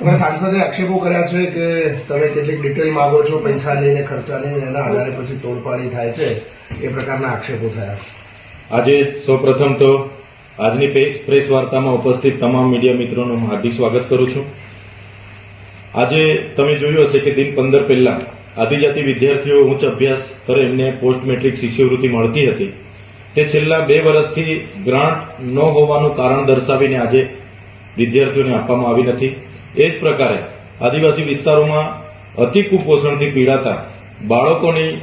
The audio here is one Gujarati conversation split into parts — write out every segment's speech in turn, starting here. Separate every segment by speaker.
Speaker 1: તમે સાંસદે આક્ષેપો કર્યા છે કે તમે કેટલીક ડિટેલ માંગો છો, પૈસા લઈને, ખર્ચા લઈને, એના આધારે પછી તોડપાડી થાય છે, એ પ્રકારના આક્ષેપો થયા.
Speaker 2: આજે સૌપ્રથમ તો આજની પ્રેસ વાર્તામાં ઉપસ્થિત તમામ મીડિયા મિત્રોનું હાર્દિક સ્વાગત કરું છું. આજે તમે જોયું હશે કે દિન પંદર પહેલા આદિજાતિ વિદ્યાર્થીઓ ઉચ્ચ અભ્યાસ કરે એમને પોસ્ટ મેટ્રિક શિષ્યવૃત્તિ મળતી હતી. તે છેલ્લા બે વર્ષથી ગ્રાન્ટ ન હોવાનું કારણ દર્શાવીને આજે વિદ્યાર્થીઓને આપવામાં આવી નથી. એ જ પ્રકારે આદિવાસી વિસ્તારોમાં અતિ કુપોષણથી પીડાતા બાળકોની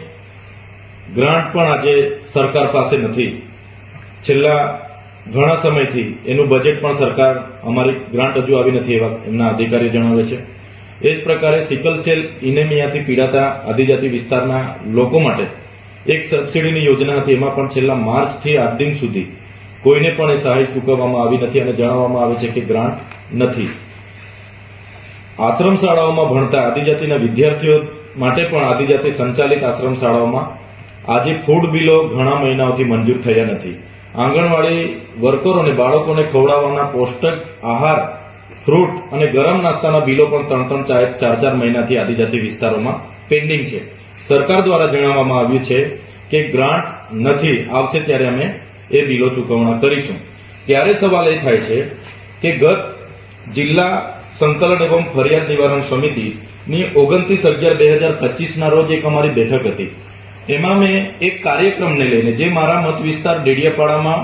Speaker 2: ગ્રાન્ટ પણ આજે સરકાર પાસે નથી. છેલ્લા ઘણા સમયથી એનું બજેટ પણ સરકાર અમારી ગ્રાન્ટ હજુ આવી નથી એવા એમના અધિકારીઓ જણાવે છે. એ જ પ્રકારે સિકલ સેલ ઇનેમિયાથી પીડાતા આદિજાતિ વિસ્તારના લોકો માટે એક સબસિડીની યોજના હતી. એમાં પણ છેલ્લા માર્ચથી આજ દિન સુધી કોઈને પણ એ સહાય ચૂકવવામાં આવી નથી અને જણાવવામાં આવે છે કે ગ્રાન્ટ નથી. આશ્રમ શાળાઓમાં ભણતા આદિજાતિના વિદ્યાર્થીઓ માટે પણ આદિજાતિ સંચાલિત આશ્રમ શાળાઓમાં આજે ફૂડ બિલો ઘણા મહિનાઓથી મંજૂર થયા નથી. આંગણવાડી વર્કરોને બાળકોને ખવડાવવાના પૌષ્ટક આહાર, ફ્રૂટ અને ગરમ નાસ્તાના બિલો પણ ત્રણ ત્રણ ચાર ચાર ચાર મહિનાથી આદિજાતિ વિસ્તારોમાં પેન્ડિંગ છે. સરકાર દ્વારા જણાવવામાં આવ્યું છે કે ગ્રાન્ટ નથી, આવશે ત્યારે અમે એ બિલો ચૂકવણા કરીશું. ત્યારે સવાલ એ થાય છે કે ગત જિલ્લા સંકલન એવં ફરિયાદ નિવારણ સમિતિની ઓગણત્રીસ અગિયાર બે હજાર પચીસના રોજ એક અમારી બેઠક હતી. એમાં મેં એક કાર્યક્રમને લઈને, જે મારા મત વિસ્તાર ડેડિયાપાડામાં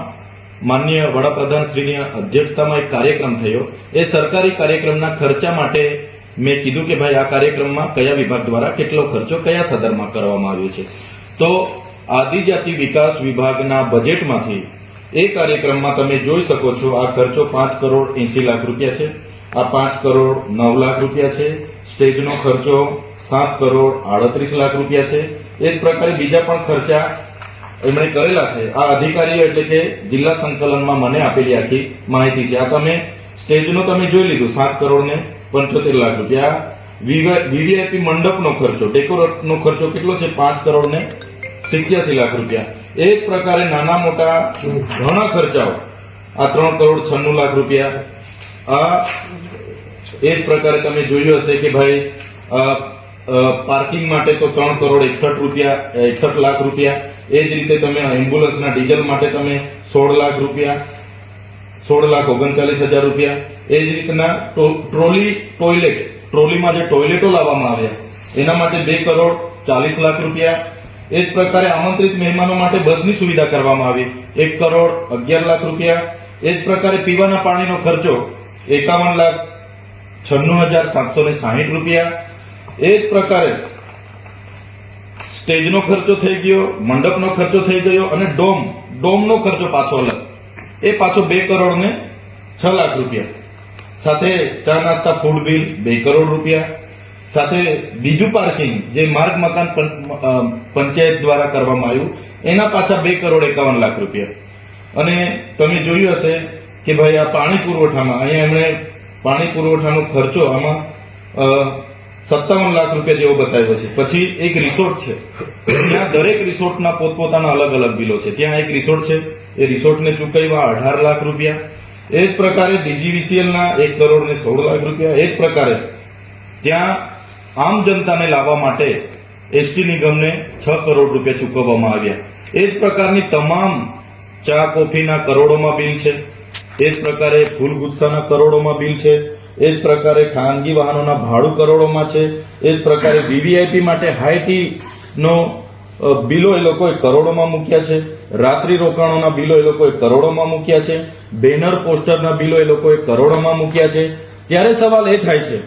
Speaker 2: માન્ય વડાપ્રધાન શ્રીની અધ્યક્ષતામાં એક કાર્યક્રમ થયો. એ સરકારી કાર્યક્રમના ખર્ચા માટે મેં કીધું કે ભાઈ આ કાર્યક્રમમાં કયા વિભાગ દ્વારા કેટલો ખર્ચો કયા સદરમાં કરવામાં આવ્યો છે. તો આદિજાતિ વિકાસ વિભાગના બજેટમાંથી એ કાર્યક્રમમાં તમે જોઈ શકો છો આ ખર્ચો પાંચ કરોડ એસી લાખ રૂપિયા છે. આ પાંચ કરોડ નવ લાખ રૂપિયા છે. સ્ટેજનો ખર્ચો સાત કરોડ આડત્રીસ લાખ રૂપિયા છે. એક પ્રકારે બીજા પણ ખર્ચા એમણે કરેલા છે. આ અધિકારીઓ એટલે કે જિલ્લા સંકલનમાં મને આપેલી આખી માહિતી છે. આ તમે સ્ટેજનો તમે જોઈ લીધું, સાત કરોડ ને પંચોતેર લાખ રૂપિયા. વીવીઆઈપી મંડપનો ખર્ચો, ડેકોરેટનો ખર્ચો કેટલો છે? પાંચ કરોડ ને સિત્યાસી લાખ રૂપિયા. એક પ્રકારે નાના મોટા ઘણા ખર્ચાઓ. આ ત્રણ કરોડ છન્નું લાખ રૂપિયા. આ એ જ પ્રકારે તમે જોયું હશે કે ભાઈ પાર્કિંગ માટે તો ત્રણ કરોડ એકસઠ રૂપિયા એકસઠ લાખ રૂપિયા. એ જ રીતે તમે એમ્બ્યુલન્સના ડીઝલ માટે તમે સોળ લાખ રૂપિયા, સોળ લાખ ઓગણચાલીસ હજાર રૂપિયા. એ જ રીતના ટ્રોલી ટોયલેટ, ટ્રોલીમાં જે ટોયલેટો લાવવામાં આવ્યા, એના માટે બે કરોડ ચાલીસ લાખ રૂપિયા. એ જ પ્રકારે આમંત્રિત મહેમાનો માટે બસની સુવિધા કરવામાં આવી, એક કરોડ અગિયાર લાખ રૂપિયા. એ જ પ્રકારે પીવાના પાણીનો ખર્ચો એકાવન લાખ છન્નું હજાર સાતસો ને સાહીઠ રૂપિયા. એ જ પ્રકારે સ્ટેજનો ખર્ચો થઈ ગયો, મંડપનો ખર્ચો થઈ ગયો અને ડોમ, ડોમનો ખર્ચો પાછો અલગ. એ પાછો બે કરોડ ને છ લાખ રૂપિયા. સાથે ચા નાસ્તા ફૂડ બિલ બે કરોડ રૂપિયા. સાથે બીજું પાર્કિંગ જે માર્ગ, મકાન પંચાયત દ્વારા કરવામાં આવ્યું, એના પાછા બે કરોડ એકાવન લાખ રૂપિયા. અને તમે જોયું હશે કે ભાઈ આ પાણી પુરવઠામાં, અહીંયા એમણે પાણી પુરવઠાનો ખર્ચો આમાં સત્તાવન લાખ રૂપિયા જેવો બતાવ્યો છે. પછી એક રિસોર્ટ છે. ત્યાં દરેક રિસોર્ટના પોતપોતાના અલગ અલગ બિલો છે. ત્યાં એક રિસોર્ટ છે. એ રિસોર્ટને ચૂકવવા અઢાર લાખ રૂપિયા. એ જ પ્રકારે ડીજીવીસીએલના એક કરોડ ને સોળ લાખ રૂપિયા. એ જ પ્રકારે ત્યાં આમ જનતાને લાવવા માટે એસટી નિગમને છ કરોડ રૂપિયા ચૂકવવામાં આવ્યા. એ જ પ્રકારની તમામ ચા કોફીના કરોડોમાં બિલ છે. એ જ પ્રકારે ફૂલ ગુસ્સાના કરોડોમાં બિલ છે, એ જ પ્રકારે ખાનગી વાહનોના ભાડું કરોડોમાં છે, એ જ પ્રકારે વીવીઆઈપી માટે હાઈટીનો બિલો એ લોકોએ કરોડોમાં મૂક્યા છે, રાત્રિ રોકાણોના બિલો એ લોકોએ કરોડોમાં મૂક્યા છે, બેનર પોસ્ટરના બિલો એ લોકોએ કરોડોમાં મૂક્યા છે. ત્યારે સવાલ એ થાય છે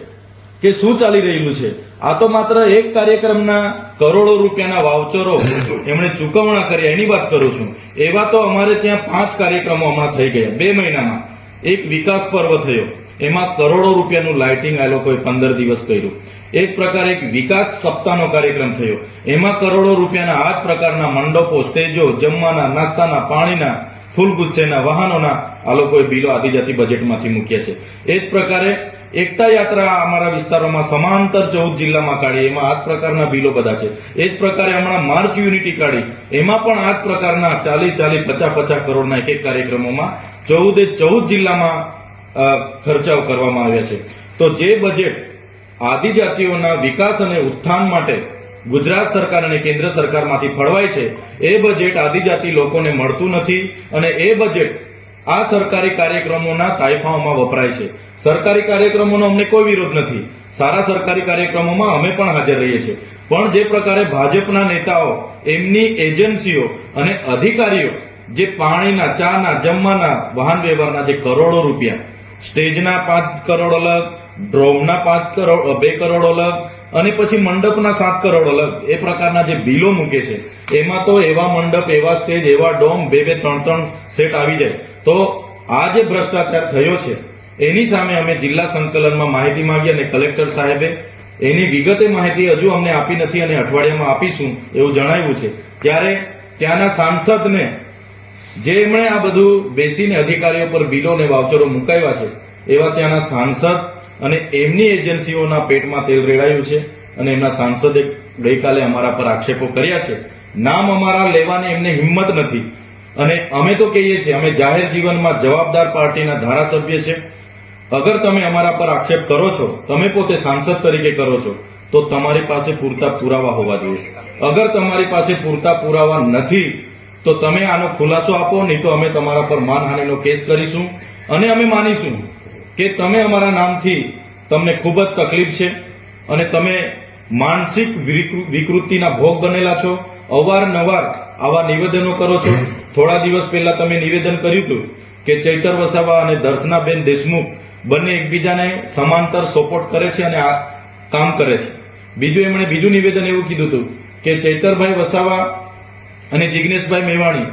Speaker 2: કે શું ચાલી રહેલું છે? આ તો માત્ર એક કાર્યક્રમના કરોડો રૂપિયાના વાઉચરો એમણે ચૂકવણા કરી એની વાત કરું છું. એવા તો અમારે ત્યાં પાંચ કાર્યક્રમો હમણાં થઈ ગયા. બે મહિનામાં. એક વિકાસ પર્વ થયો. એમાં કરોડો રૂપિયાનું લાઇટિંગ આ લોકોએ પંદર દિવસ કર્યું. એક પ્રકારે એક વિકાસ સપ્તાહનો કાર્યક્રમ થયો. એમાં કરોડો રૂપિયાના આ પ્રકારના મંડપો, સ્ટેજો, જમવાના, નાસ્તાના, પાણીના ફૂલ ગુસ્સેના વાહનોના આ લોકોએ બિલો આદિજાતિ બજેટમાંથી મૂક્યા છે. એ જ પ્રકારે એકતા યાત્રા અમારા વિસ્તારોમાં સમાંતર ચૌદ જિલ્લામાં કાઢી, એમાં આ પ્રકારના બિલો બધા છે. એ જ પ્રકારે હમણાં માર્ચ યુનિટી કાઢી, એમાં પણ આ પ્રકારના ચાલી ચાલી પચાસ પચાસ કરોડના એક એક કાર્યક્રમોમાં ચૌદે ચૌદ જિલ્લામાં ખર્ચાઓ કરવામાં આવ્યા છે. તો જે બજેટ આદિજાતિઓના વિકાસ અને ઉત્થાન માટે ગુજરાત સરકાર અને કેન્દ્ર સરકારમાંથી ફળવાય છે. એ બજેટ આદિજાતિ લોકોને મળતું નથી અને એ બજેટ આ સરકારી કાર્યક્રમોના તાઇફાઓમાં વપરાય છે. સરકારી કાર્યક્રમોનો અમને કોઈ વિરોધ નથી. સારા સરકારી કાર્યક્રમોમાં અમે પણ હાજર રહીએ છીએ. પણ જે પ્રકારે ભાજપના નેતાઓ, એમની એજન્સીઓ અને અધિકારીઓ, જે પાણીના, ચાના, જમવાના વાહન વ્યવહારના જે કરોડો રૂપિયા, સ્ટેજના પાંચ કરોડ અલગ, ડ્રોમના પાંચ કરોડ બે કરોડ અલગ અને પછી મંડપના સાત કરોડ અલગ. એ પ્રકારના જે બિલો મૂકે છે, એમાં તો એવા મંડપ, એવા સ્ટેજ, એવા ડોમ, બે બે, ત્રણ ત્રણ સેટ આવી જાય. તો આ જે ભ્રષ્ટાચાર થયો છે, એની સામે અમે જિલ્લા સંકલનમાં માહિતી માંગી અને કલેક્ટર સાહેબે એની વિગતે માહિતી હજુ અમને આપી નથી અને અઠવાડિયામાં આપીશું એવું જણાવ્યું છે. ત્યારે ત્યાંના સાંસદને, જે એમણે આ બધું બેસીને અધિકારીઓ પર બિલો અને વાઉચરો મુકાવ્યા છે, એવા ત્યાંના સાંસદ અને એમની એજન્સીઓના પેટમાં તેલ રેડાયું છે અને એમના સાંસદે ગઈકાલે અમારા પર આક્ષેપો કર્યા છે. નામ અમારા લેવાની એમને હિંમત નથી. અને અમે તો કહીએ છીએ, અમે જાહેર જીવનમાં જવાબદાર પાર્ટીના ધારાસભ્ય છે. અગર તમે અમારા પર આક્ષેપ કરો છો, તમે પોતે સાંસદ તરીકે કરો છો, તો તમારી પાસે પૂરતા પુરાવા હોવા જોઈએ. અગર તમારી પાસે પૂરતા પુરાવા નથી, તો તમે આનો ખુલાસો આપો, નહીં તો અમે તમારા પર માનહાનિનો કેસ કરીશું અને અમે માનીશું. કે તમે અમારા નામથી તમને ખૂબ જ તકલીફ છે અને તમે માનસિક વિકૃ- વિકૃતિના ભોગ બનેલા છો. અવારનવાર આવા નિવેદનો કરો છો. થોડા દિવસ પહેલા તમે નિવેદન કર્યું હતું કે ચૈતર વસાવા અને દર્શનાબેન દેશમુખ બંને એકબીજાને સમાંતર સપોર્ટ કરે છે અને આ કામ કરે છે. બીજું એમણે બીજું નિવેદન એવું કીધું હતું કે ચૈતરભાઈ વસાવા અને જિગ્નેશભાઈ મેવાણી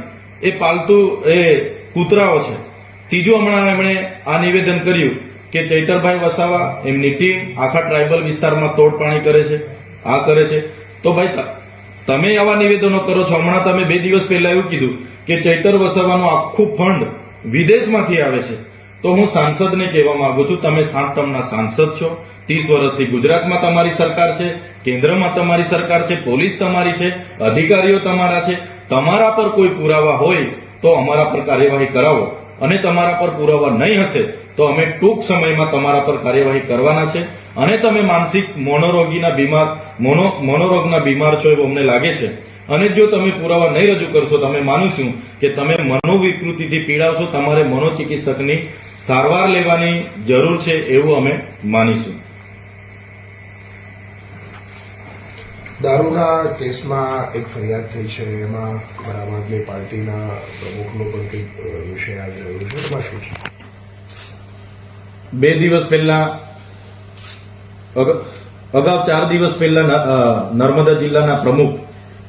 Speaker 2: એ પાલતુ, એ કૂતરાઓ છે. ત્રીજું હમણાં એમણે આ નિવેદન કર્યું કે ચૈતરભાઈ વસાવા એમની ટીમ આખા ટ્રાઇબલ વિસ્તારમાં તોડપાણી કરે છે, આ કરે છે. તો ભાઈ તમે આવા નિવેદનો કરો છો. હમણાં તમે બે દિવસ પહેલા એવું કીધું કે ચૈતર વસાવાનું આખું ફંડ વિદેશમાંથી આવે છે. તો હું સાંસદને કહેવા માંગુ છું, તમે સાત ટર્મના સાંસદ છો. ત્રીસ વર્ષથી ગુજરાતમાં તમારી સરકાર છે, કેન્દ્રમાં તમારી સરકાર છે, પોલીસ તમારી છે, અધિકારીઓ તમારા છે. તમારા પર કોઈ પુરાવા હોય તો અમારા પર કાર્યવાહી કરાવો. અને તમારા પર પુરાવા નહીં હશે, તો અમે ટૂંક સમયમાં તમારા પર કાર્યવાહી કરવાના છે. અને તમે માનસિક મોનોરોગીના બીમાર, મોનો, મોનોરોગના બીમાર છો એવું અમને લાગે છે. અને જો તમે પુરાવા નહીં રજૂ કરશો, તો અમે માનીશું કે તમે મનોવિકૃતિથી પીડાવશો. તમારે મનોચિકિત્સકની સારવાર લેવાની જરૂર છે એવું અમે માનીશું.
Speaker 1: દારૂના કેસમાં એક ફરિયાદ થઈ છે. એમાં આમ આદમી પાર્ટીના પ્રમુખનો પણ કંઈક વિષય આવી રહ્યો છે. એમાં શું છે?
Speaker 2: બે દિવસ પહેલા, અગ- અગાઉ ચાર દિવસ પહેલા નર્મદા જિલ્લાના પ્રમુખ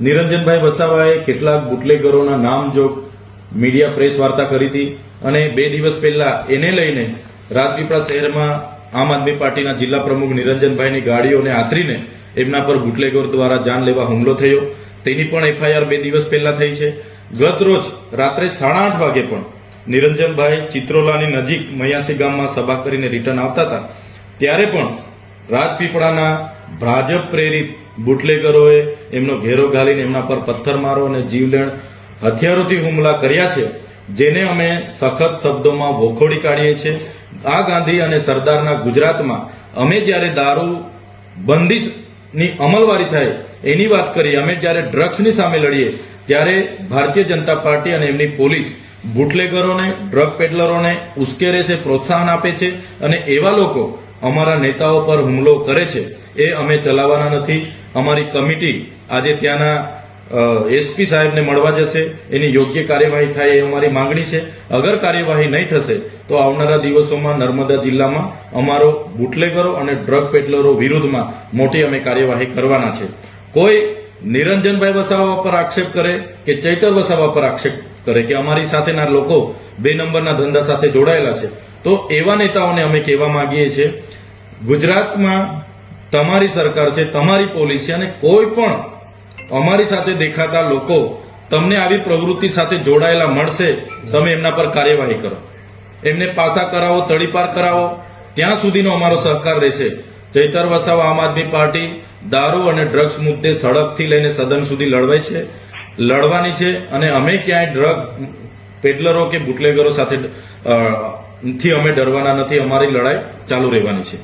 Speaker 2: નિરંજનભાઈ વસાવાએ કેટલાક બુટલેગરોના નામજોગ મીડિયા પ્રેસ વાર્તા કરી હતી અને બે દિવસ પહેલા એને લઈને રાજપીપળા શહેરમાં આમ આદમી પાર્ટીના જિલ્લા પ્રમુખ નિરંજનભાઈની ગાડીઓને આતરીને એમના પર બુટલેગોર દ્વારા જાન લેવા હુમલો થયો. તેની પણ એફઆઈઆર બે દિવસ પહેલા થઈ છે. ગત રોજ રાત્રે સાડા આઠ વાગે પણ નિરંજનભાઈ ચિત્રોલાની નજીક મયાસી ગામમાં સભા કરીને રિટર્ન આવતા હતા. ત્યારે પણ રાજપીપળાના ભાજપ પ્રેરિત બુટલેગરોએ એમનો ઘેરો ઘાલીને એમના પર પથ્થરમારો અને જીવલેણ હથિયારોથી હુમલા કર્યા છે, જેને અમે સખત શબ્દોમાં ભોખોડી કાઢીએ છીએ. આ ગાંધી અને સરદારના ગુજરાતમાં અમે જ્યારે દારૂ બંદીની અમલવારી થાય, એની વાત કરીએ અમે જ્યારે ડ્રગ્સની સામે લડીએ, ત્યારે ભારતીય જનતા પાર્ટી અને એમની પોલીસ બુટલેગરોને, ડ્રગ પેડલરોને ઉશ્કેરે છે, પ્રોત્સાહન આપે છે અને એવા લોકો અમારા નેતાઓ પર હુમલો કરે છે, એ અમે ચલાવવાના નથી. અમારી કમિટી આજે ત્યાંના એસપી સાહેબને મળવા જશે, એની યોગ્ય કાર્યવાહી થાય એ અમારી માંગણી છે. અગર કાર્યવાહી નહીં થશે, તો આવનારા દિવસોમાં નર્મદા જિલ્લામાં અમારો બુટલેગરો અને ડ્રગ પેટલરો વિરુદ્ધમાં મોટી અમે કાર્યવાહી કરવાના છે. કોઈ નિરંજનભાઈ વસાવા પર આક્ષેપ કરે કે ચૈતર વસાવા પર આક્ષેપ કરે કે અમારી સાથેના લોકો બે નંબરના ધંધા સાથે જોડાયેલા છે, તો એવા નેતાઓને અમે કહેવા માંગીએ છીએ, ગુજરાતમાં તમારી સરકાર છે, તમારી પોલીસ અને કોઈ પણ અમારી સાથે દેખાતા લોકો તમને આવી પ્રવૃત્તિ સાથે જોડાયેલા મળશે, તમે એમના પર કાર્યવાહી કરો. એમને પાસા કરાવો, તડીપાર કરાવો. ત્યાં સુધીનો અમારો સહકાર રહેશે. ચૈતર વસાવા આમ આદમી પાર્ટી દારૂ અને ડ્રગ્સ મુદ્દે સડકથી લઈને સદન સુધી લડવાય છે, લડવાની છે અને અમે ક્યાંય ડ્રગ પેડલરો કે બુટલેગરો સાથે થી અમે ડરવાના નથી. અમારી લડાઈ ચાલુ રહેવાની છે.